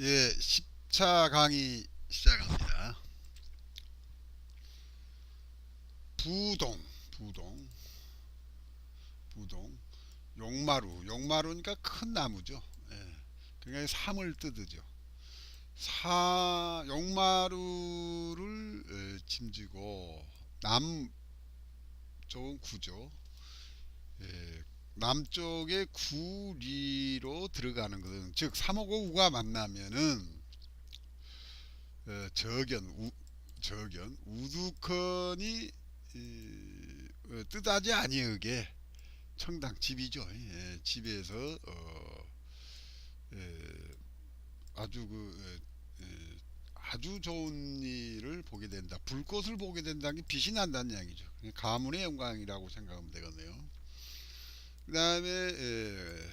예, 10차 강의 시작합니다. 부동, 부동, 부동, 용마루, 용마루니까 큰 나무죠. 예, 그러니까 삶을 뜯으죠. 사, 용마루를 예, 짐지고 남쪽은 구죠. 예, 남쪽의 구리로 들어가는 것은 즉 355가 만나면은 어, 저견 우, 저견 우두컨이 이, 어, 뜻하지 아니하게 청당 집이죠. 예, 집에서 어, 예, 아주 그 예, 예, 아주 좋은 일을 보게 된다. 불꽃을 보게 된다는 게 빛이 난다는 이야기죠. 가문의 영광이라고 생각하면 되겠네요 그 다음에 예,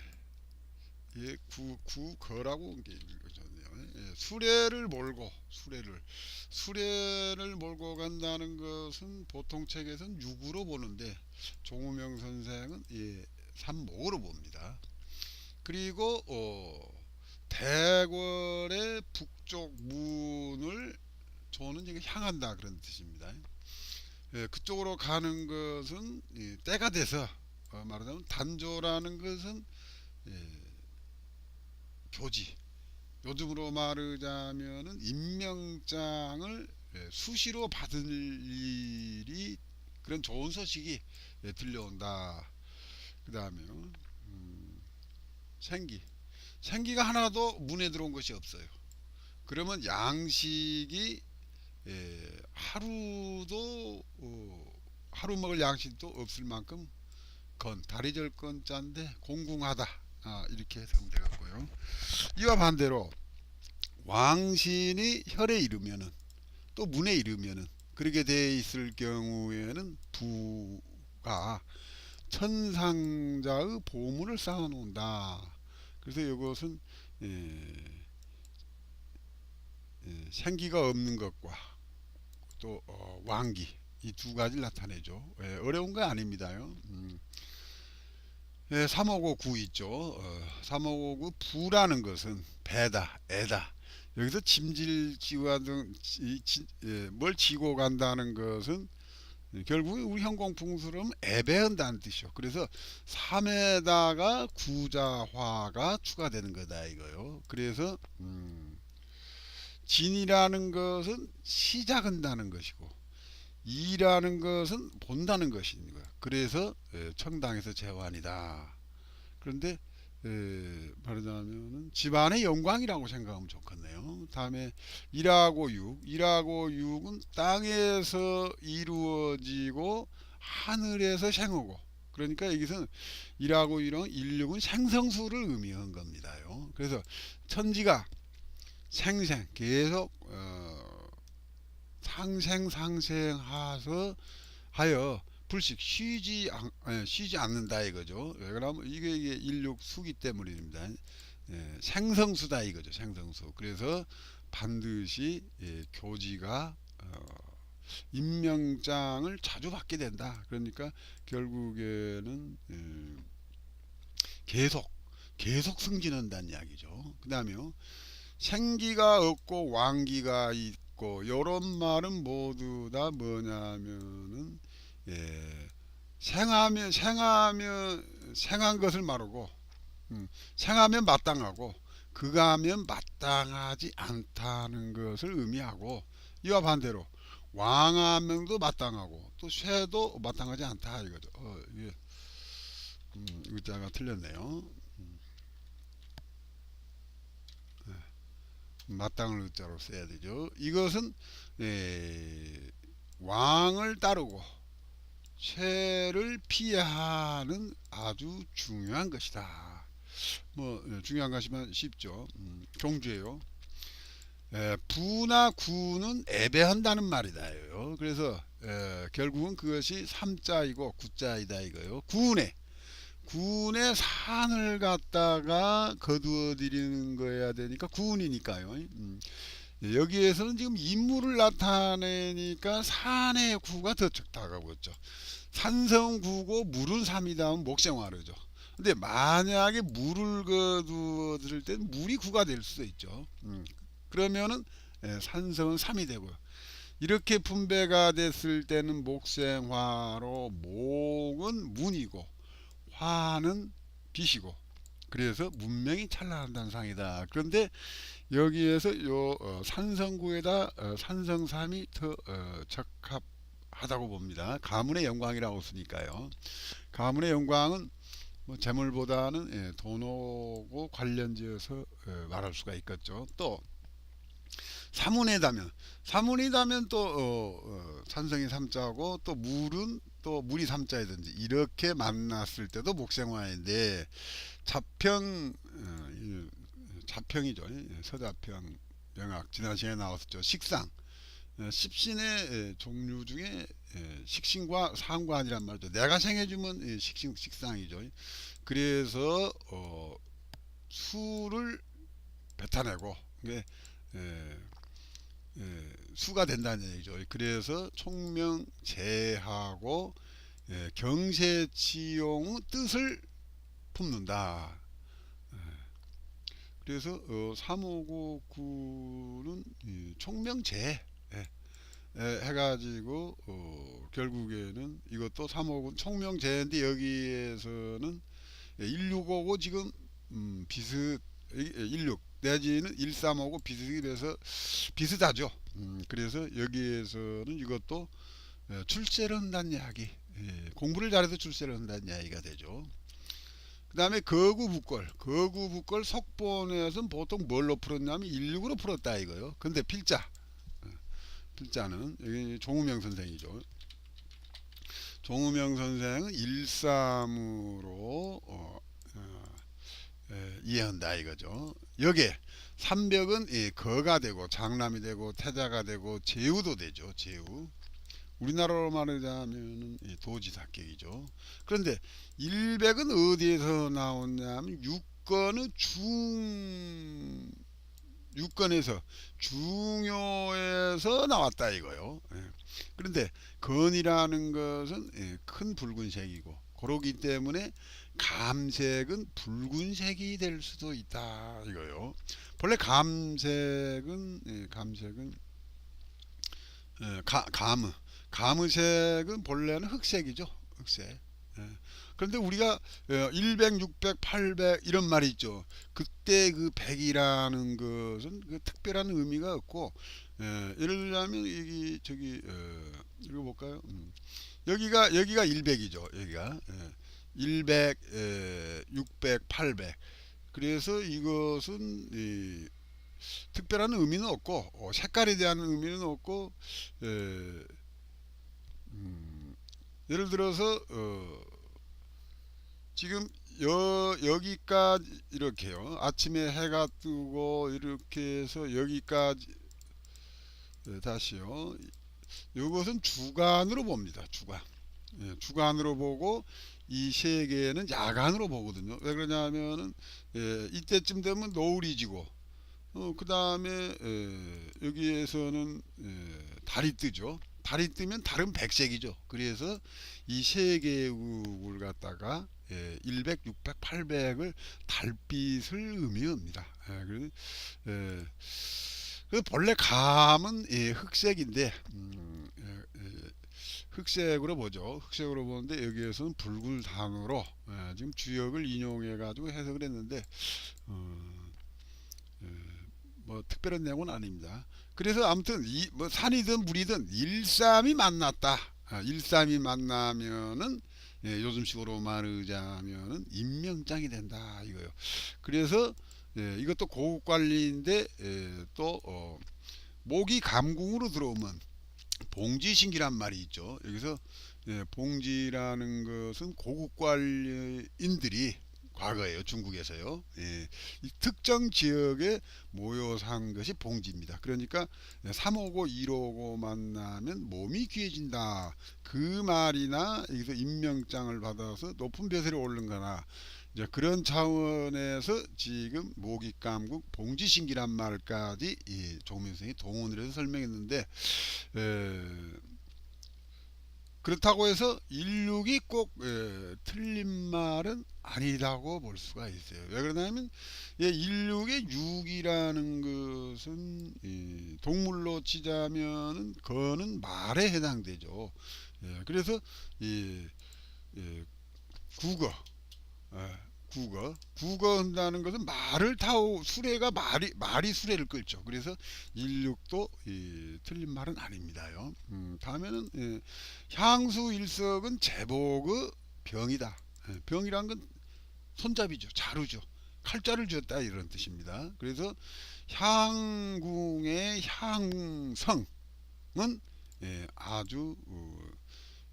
예, 구, 구거라고 온게 읽어졌네요. 예, 수레를 몰고 수레를 수레를 몰고 간다는 것은 보통 책에서는 육으로 보는데 종우명 선생은 예, 삼목으로 봅니다. 그리고 어, 대궐의 북쪽 문을 저는 이게 향한다 그런 뜻입니다. 예, 그쪽으로 가는 것은 예, 때가 돼서 어, 말하자면 단조라는 것은 예, 교지. 요즘으로 말하자면은 임명장을 예, 수시로 받을 일이 그런 좋은 소식이 예, 들려온다. 그 다음에 음, 생기. 생기가 하나도 문에 들어온 것이 없어요. 그러면 양식이 예, 하루도 어, 하루 먹을 양식도 없을 만큼 건 다리절 건 자인데 공궁하다 아, 이렇게 해석하면 되겠고요. 이와 반대로 왕신이 혈에 이르면은 또 문에 이르면은 그렇게 돼 있을 경우에는 부가 천상자의 보물을 쌓아 놓는다. 그래서 이것은 예, 예, 생기가 없는 것과 또 어, 왕기 이 두 가지를 나타내죠. 예, 어려운 거 아닙니다요. 음. 예, 3559 있죠. 어, 3559 부라는 것은 배다, 애다. 여기서 짐질 지와 등, 지, 지, 예, 뭘 지고 간다는 것은 결국 우리 현공풍수름 애배한다는 뜻이요. 그래서 3에다가 구자화가 추가되는 거다 이거요. 그래서 음, 진이라는 것은 시작한다는 것이고 이라는 것은 본다는 것인 거야. 그래서 예, 청당에서 재환이다. 그런데 에, 말하자면은 집안의 영광이라고 생각하면 좋겠네요. 다음에 일하고 육, 일하고 육은 땅에서 이루어지고 하늘에서 생하고 그러니까 여기서 일하고 일은 인력은 생성수를 의미한 겁니다요. 그래서 천지가 생생 계속 어, 상생 상생하서 하여 불식 쉬지 않, 예, 쉬지 않는다 이거죠. 왜 그러면 이게, 이게 인육 수기 때문입니다. 예, 생성수다 이거죠. 생성수. 그래서 반드시 예, 교지가 어, 임명장을 자주 받게 된다. 그러니까 결국에는 예, 계속 계속 승진한다는 이야기죠. 그 다음에요. 생기가 없고 왕기가 있고 요런 말은 모두 다 뭐냐면은 예, 생하면 생하면 생한 것을 말하고 음, 생하면 마땅하고 그가하면 마땅하지 않다는 것을 의미하고 이와 반대로 왕하면도 마땅하고 또 쇠도 마땅하지 않다 이거죠. 어, 이게 음, 의자가 틀렸네요. 음. 네. 마땅을 의자로 써야 되죠. 이것은 에, 왕을 따르고 죄를 피하는 아주 중요한 것이다. 뭐 예, 중요한 것이면 쉽죠. 음, 종주예요. 에, 부나 구는 애배한다는 말이다요. 그래서 에, 결국은 그것이 삼자이고 구자이다 이거요. 구운에 구운에 산을 갖다가 거두어 드리는 거야 되니까 구운이니까요. 음. 여기에서는 지금 인물을 나타내니까 산의 구가 더 다가오죠. 산성구고 물은 삼이다 하면 목생화르죠. 근데 만약에 물을 거두었을 땐 물이 9가 될 수도 있죠. 음, 그러면은 예, 산성은 3이 되고요. 이렇게 분배가 됐을 때는 목생화로 목은 문이고 화는 빛이고 그래서 문명이 찬란한다는 상이다. 그런데 여기에서 요 어, 산성구에다 어, 산성삼이 더 어, 적합하다고 봅니다. 가문의 영광이라고 쓰니까요. 가문의 영광은 뭐 재물보다는 예, 돈하고 관련지어서 어, 말할 수가 있겠죠. 또 사문에다면 사문이다면 또 어, 어, 산성이 삼자고 또 물은 또 물이 삼자이든지 이렇게 만났을 때도 목생화인데 자평 어, 이 자평이죠. 예, 서자평 명학 지난 시간에 나왔었죠. 식상. 어, 십신의 예, 종류 중에 예, 식신과 상관이란 말이죠. 내가 생해주면 예, 식신 식상이죠. 그래서 어, 수를 뱉어내고 이게 예, 예, 수가 된다는 얘기죠. 그래서 총명 제하고 예, 경세치용의 뜻을 품는다. 예, 그래서 어, 3599는 이 총명제 예, 예, 해가지고 어, 결국에는 이것도 3599 총명제인데 여기에서는 1655 지금 음, 비슷 16 내지는 135고 비슷이 돼서 비슷하죠. 음, 그래서 여기에서는 이것도 예, 출세를 한다는 이야기 예, 공부를 잘해서 출세를 한다는 이야기가 되죠. 그 다음에 거구북걸 거구북걸 석본에서는 보통 뭘로 풀었냐면 16으로 풀었다 이거요. 근데 필자 어, 필자는 여기 종우명 선생이죠. 종우명 선생은 13으로 어, 어, 에, 이해한다 이거죠. 여기에 삼벽은 이 거가 되고 장남이 되고 태자가 되고 제우도 되죠. 제우. 우리나라로 말하자면은 이 도지사격이죠. 그런데 일백은 어디에서 나왔냐면 육건의 중 육건에서 중요에서 나왔다 이거요. 예. 그런데 건이라는 것은 예, 큰 붉은색이고 그러기 때문에 감색은 붉은색이 될 수도 있다 이거요. 본래 감색은 예, 감색은 예, 가, 감의 감의색은 본래는 흑색이죠. 흑색. 예. 그런데 우리가 100, 600, 800 이런 말이 있죠. 그때 그 100이라는 것은 그 특별한 의미가 없고 예, 예를 들자면 여기 저기 어, 읽어볼까요? 음. 여기가 여기가 100이죠. 여기가 예. 100, 에, 600, 800. 그래서 이것은 이, 특별한 의미는 없고 어, 색깔에 대한 의미는 없고 에, 음, 예를 들어서 어, 지금 여, 여기까지 이렇게요. 아침에 해가 뜨고 이렇게 해서 여기까지 네, 다시요. 이것은 주간으로 봅니다. 주간. 예, 주간으로 보고 이 세계는 야간으로 보거든요. 왜 그러냐면은 예, 이때쯤 되면 노을이 지고 어, 그 다음에 여기에서는 예, 달이 뜨죠. 달이 뜨면 달은 백색이죠. 그래서 이 세 개국을 갖다가 예, 100, 600, 800을 달빛을 의미합니다. 예, 그래서 예, 그 본래 감은 예, 흑색인데 음, 예, 예, 흑색으로 보죠. 흑색으로 보는데 여기에서는 붉은 단어로 예, 지금 주역을 인용해 가지고 해석을 했는데 어, 예, 뭐 특별한 내용은 아닙니다. 그래서 아무튼 이, 뭐 산이든 물이든 일삼이 만났다. 아, 일삼이 만나면은 예, 요즘식으로 말하자면은 임명장이 된다 이거요. 그래서 예, 이것도 고급 관리인데 예, 또 어, 목이 감궁으로 들어오면 봉지신기란 말이 있죠. 여기서 예, 봉지라는 것은 고급 관리인들이 과거에요 중국에서요. 예, 이 특정 지역에 모여 산 것이 봉지입니다. 그러니까 3오고 1오고 만나면 몸이 귀해진다. 그 말이나 여기서 임명장을 받아서 높은 벼슬에 오른 거나 이제 그런 차원에서 지금 모기감국 봉지신기란 말까지 이 조민생이 동원을 해서 설명했는데 에, 그렇다고 해서 일육이 꼭 예, 틀린 말은 아니라고 볼 수가 있어요. 왜 그러냐면 예, 일육의 육이라는 것은 이 동물로 치자면은 그거는 말에 해당되죠. 예, 그래서 이 예, 국어 예, 국어 국어 한다는 것은 말을 타고 수레가 말이 말이 수레를 끌죠. 그래서 일육도 이, 틀린 말은 아닙니다요. 음, 다음에는 예, 향수 일석은 제복의 병이다. 예, 병이란 건 손잡이죠. 자루죠. 칼자를 쥐었다 이런 뜻입니다. 그래서 향궁의 향성은 예, 아주 어,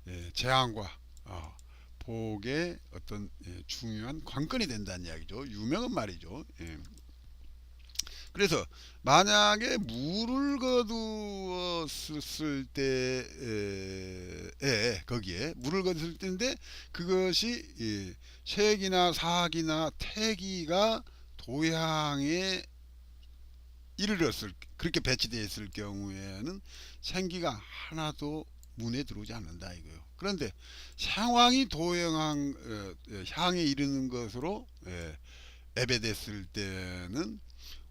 예, 재앙과 어, 복의 어떤 예, 중요한 관건이 된다는 이야기죠. 유명한 말이죠. 예. 그래서 만약에 물을 거두었을 때에 거기에 물을 거두었을 때인데 그것이 이 색이나 사기나 태기가 도양에 이르렀을 그렇게 배치되어 있을 경우에는 생기가 하나도 문에 들어오지 않는다 이거요. 그런데 상황이 도양한 어, 어, 향에 이르는 것으로 예, 애배됐을 때는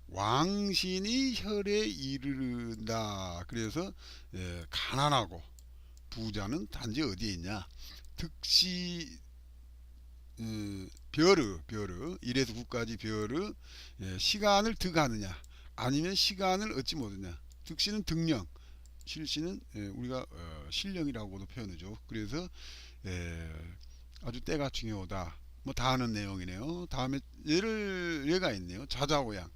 왕신이 혈에 이르른다. 그래서 예, 가난하고 부자는 단지 어디에 있냐? 득시 어, 벼르 벼르 1에서 9까지 벼르 예, 시간을 득하느냐 아니면 시간을 얻지 못하느냐 득시는 등령 실시는 예, 우리가 어, 신령이라고도 표현하죠. 그래서 예, 아주 때가 중요하다. 뭐다 아는 내용이네요. 다음에 예를 예가 있네요. 자자오양.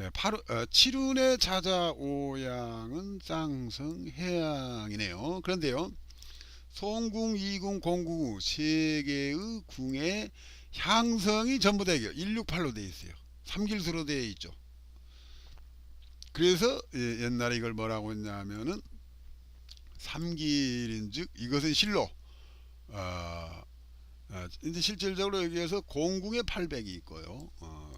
예, 파루, 어, 칠운의 자자오양은 쌍성해양이네요. 그런데요 송궁, 이궁, 공궁 세 개의 궁의 향성이 전부 다 168로 되어 있어요. 삼길수로 되어 있죠. 그래서 예, 옛날에 이걸 뭐라고 했냐면은 삼길인즉 이것은 실로 어, 어, 이제 실질적으로 여기에서 공궁의 800이 있고요. 어,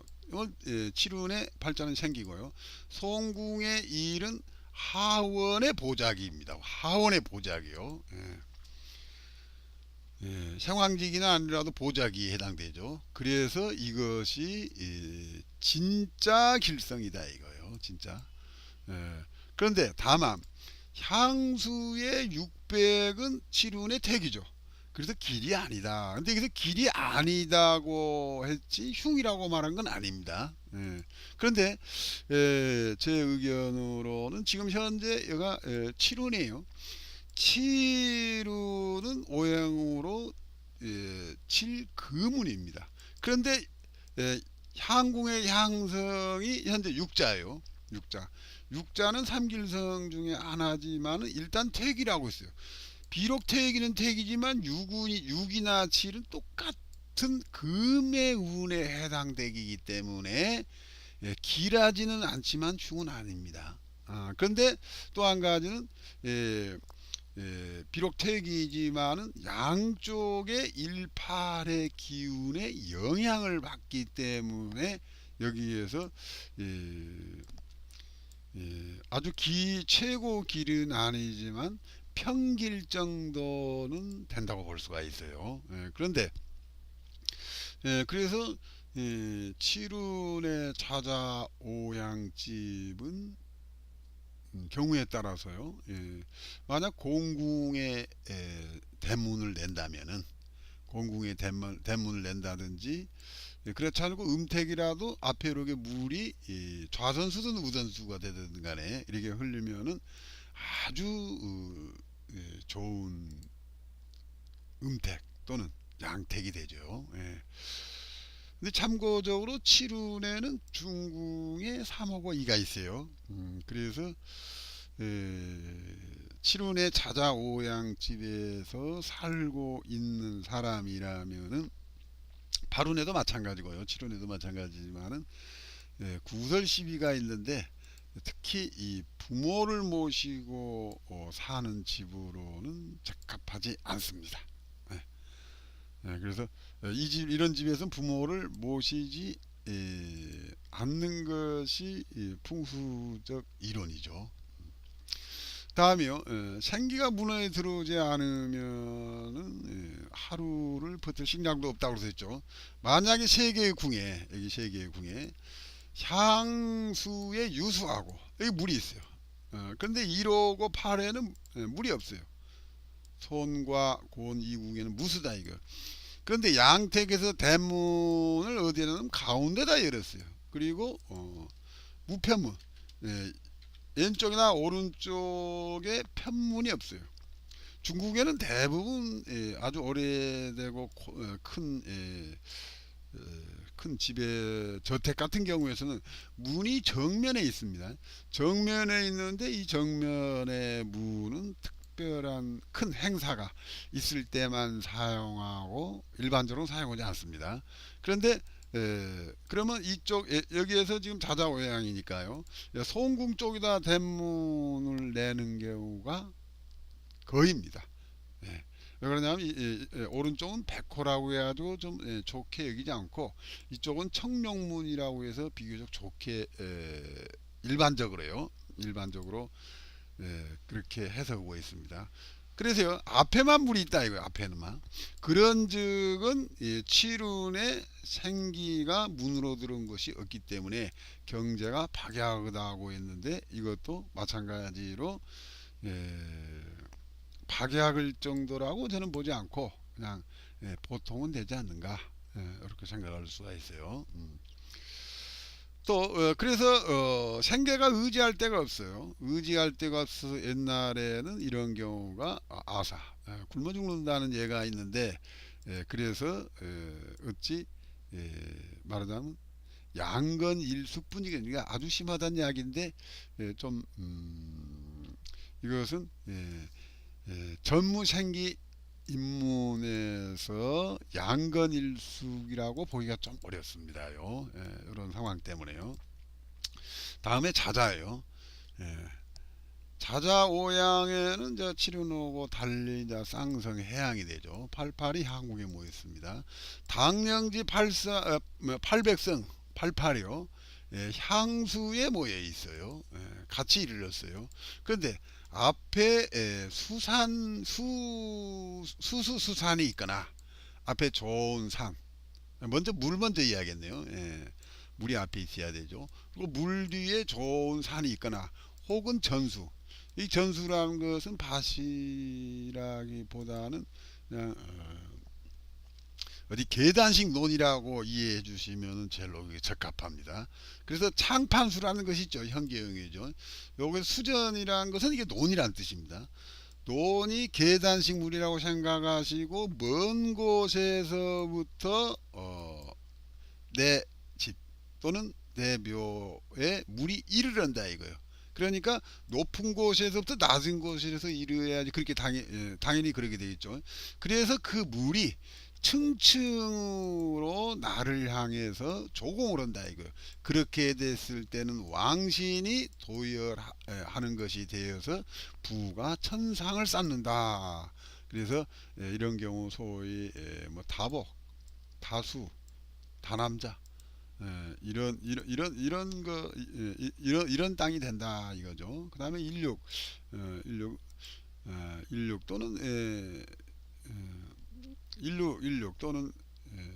예, 칠운의 팔자는 생기고요. 송궁의 일은 하원의 보자기입니다. 하원의 보자기요. 예. 예, 생황직이나 아니라도 보자기에 해당되죠. 그래서 이것이 예, 진짜 길성이다 이거요. 진짜. 예, 그런데 다만 향수의 600은 칠운의 택이죠. 그래서 길이 아니다. 근데 여기서 길이 아니다고 했지 흉이라고 말한 건 아닙니다. 예, 그런데 예, 제 의견으로는 지금 현재 여가 예, 칠운이에요. 칠우는 오행으로 예, 칠금운입니다. 그런데 예, 향궁의 향성이 현재 육자예요. 육자. 육자는 삼길성 중에 하나지만 일단 택이라고 있어요. 비록 택이는 택이지만 육운이 육이나 칠은 똑같은 금의 운에 해당되기 때문에 예, 길하지는 않지만 흉은 아닙니다. 아, 그런데 또 한 가지는 예, 예, 비록 택이지만은 양쪽의 18의 기운에 영향을 받기 때문에 여기에서 예, 예, 아주 기 최고 길은 아니지만 평길 정도는 된다고 볼 수가 있어요. 예, 그런데 예, 그래서 예, 칠운의 자자 오양집은 음, 경우에 따라서요. 예, 만약 공궁에 에, 대문을 낸다면은 공궁에 대문, 대문을 낸다든지 예, 그렇지 않고 음택이라도 앞에 이렇게 물이 이 좌선수든 우선수가 되든 간에 이렇게 흘리면은 아주 어, 예, 좋은 음택 또는 양택이 되죠. 예. 근데 참고적으로 칠운에는 중궁에 3하고 2가 있어요. 음, 그래서 에, 칠운의 자자오양 집에서 살고 있는 사람이라면은 발운에도 마찬가지고요. 칠운에도 마찬가지지만은 예, 구설 시비가 있는데 특히 이 부모를 모시고 어, 사는 집으로는 적합하지 않습니다. 예. 예, 그래서 이 집 이런 집에서는 부모를 모시지 에, 않는 것이 이 풍수적 이론이죠. 다음이요. 어, 생기가 문어에 들어오지 않으면은 예, 하루를 버틸 식량도 없다고 그랬죠. 만약에 세 개의 궁에 여기 세 개의 궁에 향수에 유수하고 여기 물이 있어요. 어, 그런데 1호고 8회는 물이 없어요. 손과 곤 이궁에는 무수다 이거. 그런데 양택에서 대문을 어디에 넣으면 가운데다 열었어요. 그리고 어, 무편문 예, 왼쪽이나 오른쪽에 편문이 없어요. 중국에는 대부분 예, 아주 오래되고 코- 어, 큰, 예, 어, 큰 집의 저택 같은 경우에서는 문이 정면에 있습니다. 정면에 있는데 이 정면의 문은 특 별한 큰 행사가 있을 때만 사용하고 일반적으로 사용하지 않습니다. 그런데 에, 그러면 이쪽 예, 여기에서 지금 자자오양이니까요. 송궁 쪽에다 대문을 내는 경우가 거의입니다. 예. 왜 그러냐면 이, 이, 이, 오른쪽은 백호라고 해가지고 좀 예, 좋게 여기지 않고 이쪽은 청룡문이라고 해서 비교적 좋게 에, 일반적으로요. 일반적으로 예, 그렇게 해석하고 있습니다. 그래서요 앞에만 물이 있다 이거예요. 앞에는만 그런즉은 이 칠운의 생기가 문으로 들어온 것이 없기 때문에 경제가 박약하다고 했는데 이것도 마찬가지로 예, 박약할 정도라고 저는 보지 않고 그냥 예, 보통은 되지 않는가 예, 이렇게 생각할 수가 있어요. 음. 또 어, 그래서 어, 생계가 의지할 데가 없어요. 의지할 데가 없어서 옛날에는 이런 경우가 아, 아사 예, 굶어 죽는다는 예가 있는데 예, 그래서 예, 어찌 예, 말하자면 양건 일수뿐이게 그러니까 아주 심하다는 이야기인데 예, 좀 음, 이것은 전무생기 입문에서 양건일숙이라고 보기가 좀 어렵습니다요. 예, 이런 상황 때문에요. 다음에 자자예요. 예, 자자 오양에는 저 칠운오고 달리자 쌍성 해양이 되죠. 88이 한국에 모였습니다. 당령지 84 어, 뭐, 800성 88이요. 예, 향수에 모여 있어요. 예, 같이 이르렀어요. 그런데 앞에 에, 수산 수 수수 수산이 있거나 앞에 좋은 산 먼저 물 먼저 이야기했네요. 예, 물이 앞에 있어야 되죠. 그리고 물 뒤에 좋은 산이 있거나 혹은 전수. 이 전수라는 것은 밭이라기보다는 그냥 어, 어디 계단식 논이라고 이해해 주시면 제일 로기 적합합니다. 그래서 창판수라는 것이 있죠. 현계형이죠. 여기 수전이라는 것은 이게 논이라는 뜻입니다. 논이 계단식 물이라고 생각하시고 먼 곳에서부터 어, 내 집 또는 내 묘에 물이 이르른다 이거예요. 그러니까 높은 곳에서부터 낮은 곳에서 이르야지 그렇게 당연, 예, 당연히 그렇게 되겠죠. 그래서 그 물이 층층으로 나를 향해서 조공을 한다 이거예요. 그렇게 됐을 때는 왕신이 도열하는 것이 되어서 부가 천상을 쌓는다. 그래서 예, 이런 경우 소위 예, 뭐 다복, 다수, 다남자 예, 이런 이런 이런 이런 거 예, 이- 이런 이런 땅이 된다 이거죠. 그다음에 일육 어, 일육 또는 예, 어, 일육 일육 또는 예,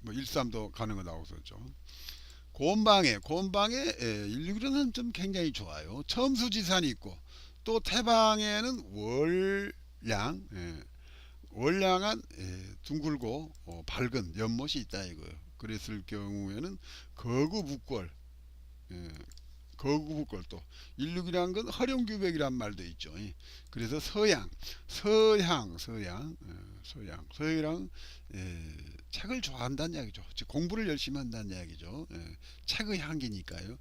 뭐 일삼도 가능하다고 썼죠. 곤방에 곤방에 예, 일육은 좀 굉장히 좋아요. 첨수지산이 있고 또 태방에는 월량 예, 월량한 예, 둥글고 어, 밝은 연못이 있다 이거예요. 그랬을 경우에는 거구북골 예, 거구북골 또 일육이란 건 허룡규백이란 말도 있죠. 예. 그래서 서양 서양 서양 예, 서양 서양 예, 책을 좋아한다는 이야기죠. 즉 공부를 열심히 한다는 이야기죠. 예, 책의 향기니까요.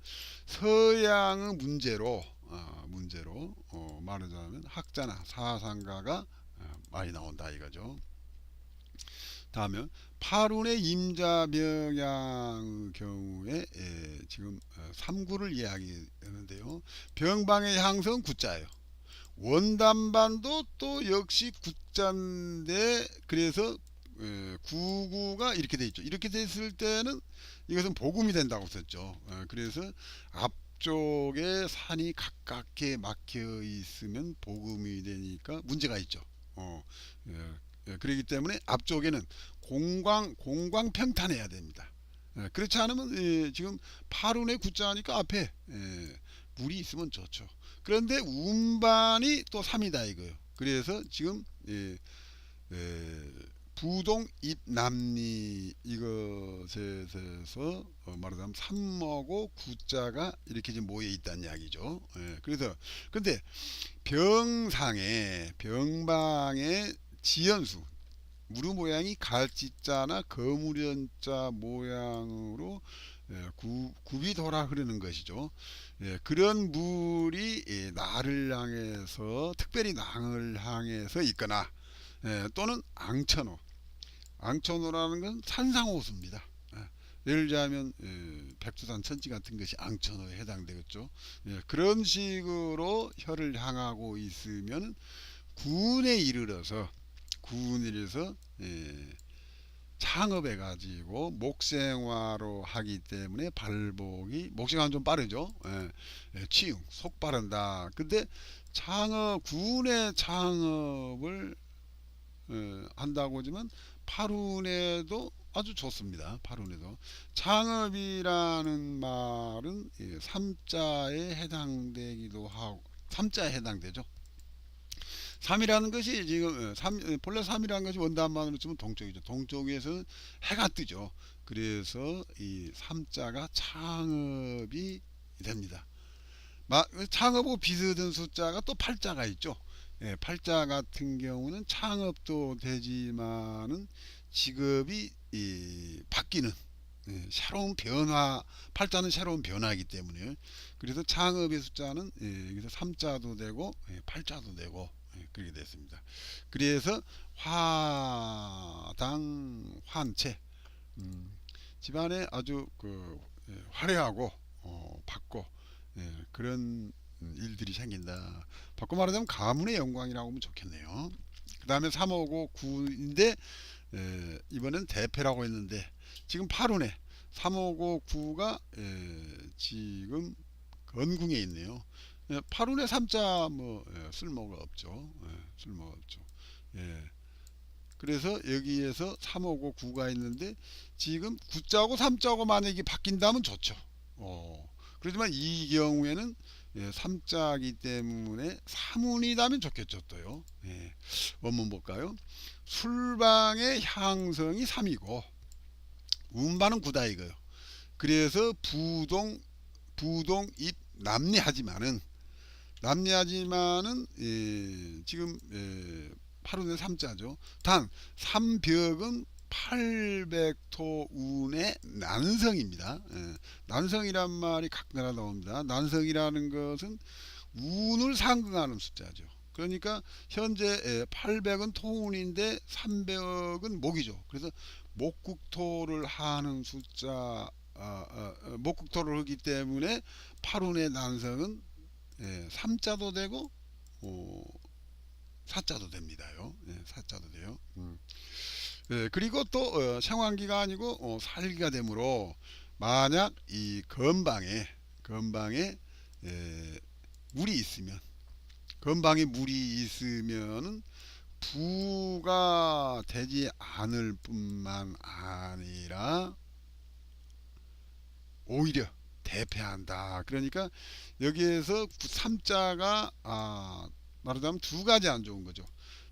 서양의 문제로 어, 문제로 어, 말하자면 학자나 사상가가 어, 많이 나온다 이거죠. 다음은 파룬의 임자병양 경우에 예, 지금 어, 3구를 이야기하는데요. 병방의 향성 구자예요. 원단반도 또 역시 구자인데 그래서 예, 구구가 이렇게 돼 있죠. 이렇게 됐을 때는 이것은 복음이 된다고 썼죠. 어, 그래서 앞쪽에 산이 가깝게 막혀 있으면 복음이 되니까 문제가 있죠. 어, 예, 예, 그렇기 때문에 앞쪽에는 공광 공광 평탄해야 됩니다. 예, 그렇지 않으면 예, 지금 파룬의 구자니까 앞에 예, 물이 있으면 좋죠. 그런데 운반이 또 3이다 이거요. 그래서 지금 예, 예, 부동 입남리 이것에서 어, 말하자면 삼모고 구자가 이렇게 지금 모여 있다는 이야기죠. 예, 그래서 근데 병상에 병방의 지연수 무릎 모양이 갈지자나 거무련자 모양으로 예, 구, 굽이 돌아 흐르는 것이죠. 예, 그런 물이 예, 나를 향해서 특별히 낭을 향해서 있거나 예, 또는 앙천호 앙천호라는 건 산상호수입니다. 예, 예를 들자면 예, 백두산 천지 같은 것이 앙천호에 해당되겠죠. 예, 그런 식으로 혀를 향하고 있으면 군에 이르러서 이르러서 예, 창업해 가지고 목생화로 하기 때문에 발복이 목생화는 좀 빠르죠. 예, 예, 치용 속 빠른다. 근데 창업 군의 창업을 어, 한다고 하지만 파룬에도 아주 좋습니다. 파룬에도 창업이라는 말은 예, 삼자에 해당되기도 하고 삼자에 해당되죠. 3이라는 것이 지금 어, 삼, 어, 본래 3이라는 것이 원단만으로 치면 동쪽이죠. 동쪽에서는 해가 뜨죠. 그래서 이 삼자가 창업이 됩니다. 마, 창업하고 비슷한 숫자가 또 팔자가 있죠. 예, 팔자 같은 경우는 창업도 되지만은 직업이 이, 바뀌는 예, 새로운 변화 팔자는 새로운 변화이기 때문에 그래서 창업의 숫자는 예, 여기서 3자도 되고 예, 8자도 되고 예, 그렇게 됐습니다. 그래서 화당 환채 음, 집안에 아주 그 예, 화려하고 어, 밝고 예, 그런 음, 일들이 생긴다. 바꿔 말하자면 가문의 영광이라고 하면 좋겠네요. 그 다음에 359 9인데 에, 이번엔 대패라고 했는데 지금 8운에 359 9가 에, 지금 건궁에 있네요. 에, 8운에 3자 뭐 에, 쓸모가 없죠. 에, 쓸모가 없죠. 예. 그래서 여기에서 359 9가 있는데 지금 9자고 3자고 만약에 바뀐다면 좋죠. 어. 그렇지만 이 경우에는 예, 3자기 때문에 사문이라면 좋겠죠 또요. 예, 원문 볼까요? 술방의 향성이 3이고 운반은 9다 이거요. 그래서 부동 부동 입 남리하지만은 남리하지만은 예, 지금 예, 8운의 3자죠. 단 3벽은 800토 운의 난성입니다. 예, 난성이란 말이 각 나라 나옵니다. 난성이라는 것은 운을 상징하는 숫자죠. 그러니까 현재 800은 토운인데 300은 목이죠. 그래서 목국토를 하는 숫자 아, 아, 아, 목국토를 하기 때문에 8운의 난성은 예, 3자도 되고 어, 4자도 됩니다요. 예, 4자도 돼요. 음. 예, 그리고 또 어, 생환기가 아니고 어, 살기가 되므로 만약 이 건방에 건방에 예, 물이 있으면 건방에 물이 있으면은 부가 되지 않을 뿐만 아니라 오히려 대패한다. 그러니까 여기에서 3자가 아, 말하자면 두 가지 안 좋은 거죠.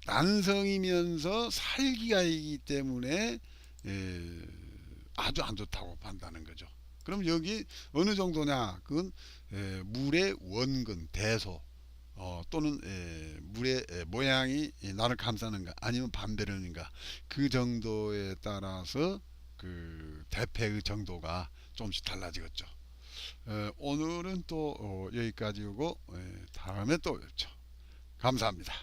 난성이면서 살기가 있기 때문에 예, 아주 안 좋다고 판다는 거죠. 그럼 여기 어느 정도냐? 그건 예, 물의 원근, 대소 어, 또는 예, 물의 예, 모양이 나를 감싸는가 아니면 반대로인가 그 정도에 따라서 그 대패의 정도가 조금씩 달라지겠죠. 어, 오늘은 또 어, 여기까지고 예, 다음에 또 뵙죠. 감사합니다.